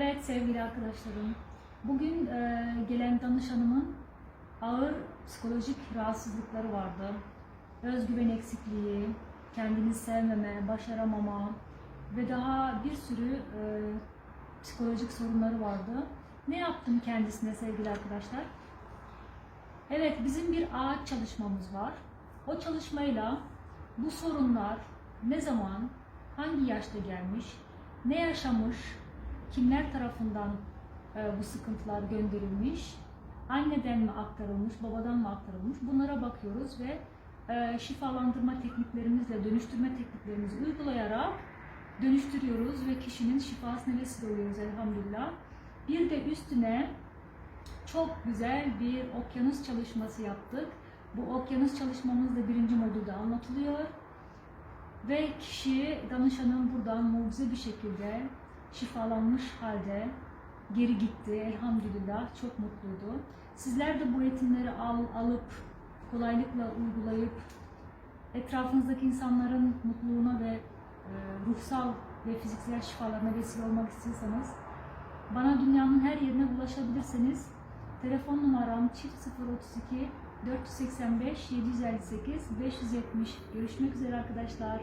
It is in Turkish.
Evet sevgili arkadaşlarım, bugün e, gelen danışanımın ağır psikolojik rahatsızlıkları vardı. Özgüven eksikliği, kendini sevmeme, başaramama ve daha bir sürü e, psikolojik sorunları vardı. Ne yaptım kendisine sevgili arkadaşlar? Evet, bizim bir ağaç çalışmamız var. O çalışmayla bu sorunlar ne zaman, hangi yaşta gelmiş, ne yaşamış, kimler tarafından e, bu sıkıntılar gönderilmiş, anneden mi aktarılmış, babadan mı aktarılmış bunlara bakıyoruz ve e, şifalandırma tekniklerimizle, dönüştürme tekniklerimizi uygulayarak dönüştürüyoruz ve kişinin şifasına vesile oluyoruz elhamdülillah. Bir de üstüne çok güzel bir okyanus çalışması yaptık. Bu okyanus çalışmamız da birinci modülde anlatılıyor. Ve kişi, danışanım buradan mucize bir şekilde şifalanmış halde geri gitti. Elhamdülillah çok mutluydu. Sizler de bu eğitimleri al, alıp kolaylıkla uygulayıp etrafınızdaki insanların mutluluğuna ve e, ruhsal ve fiziksel şifalarına vesile olmak istiyorsanız bana dünyanın her yerine ulaşabilirseniz telefon numaram çift 032 485 758 570 görüşmek üzere arkadaşlar.